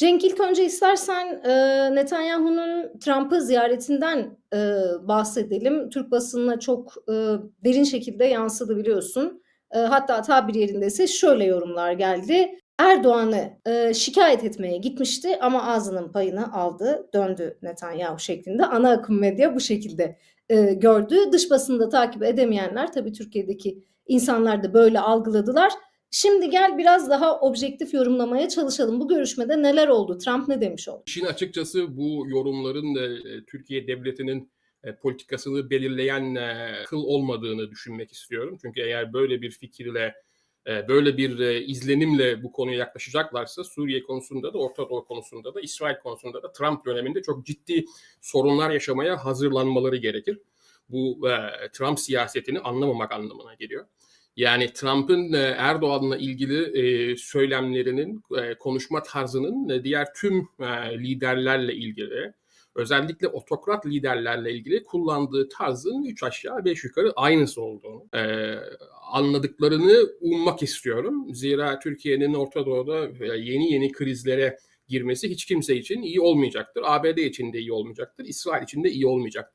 Cenk ilk önce istersen e, Netanyahu'nun Trump'ı ziyaretinden e, bahsedelim. Türk basınına çok e, derin şekilde yansıdı biliyorsun. E, hatta tabir yerindeyse şöyle yorumlar geldi. Erdoğan'ı e, şikayet etmeye gitmişti ama ağzının payını aldı, döndü Netanyahu şeklinde. Ana akım medya bu şekilde e, gördü. Dış basında takip edemeyenler tabii Türkiye'deki insanlar da böyle algıladılar. Şimdi gel biraz daha objektif yorumlamaya çalışalım. Bu görüşmede neler oldu? Trump ne demiş oldu? İşin açıkçası bu yorumların e, Türkiye devletinin e, politikasını belirleyen e, kıl olmadığını düşünmek istiyorum. Çünkü eğer böyle bir fikirle, e, böyle bir e, izlenimle bu konuya yaklaşacaklarsa Suriye konusunda da, Orta Doğu konusunda da, İsrail konusunda da Trump döneminde çok ciddi sorunlar yaşamaya hazırlanmaları gerekir. Bu e, Trump siyasetini anlamamak anlamına geliyor. Yani Trump'ın e, Erdoğan'la ilgili e, söylemlerinin, e, konuşma tarzının diğer tüm liderlerle ilgili, özellikle otokrat liderlerle ilgili kullandığı tarzın üç aşağı beş yukarı aynısı olduğunu anladıklarını ummak istiyorum. Zira Türkiye'nin Orta Doğu'da yeni yeni krizlere girmesi hiç kimse için iyi olmayacaktır. ABD için de iyi olmayacaktır. İsrail için de iyi olmayacaktır.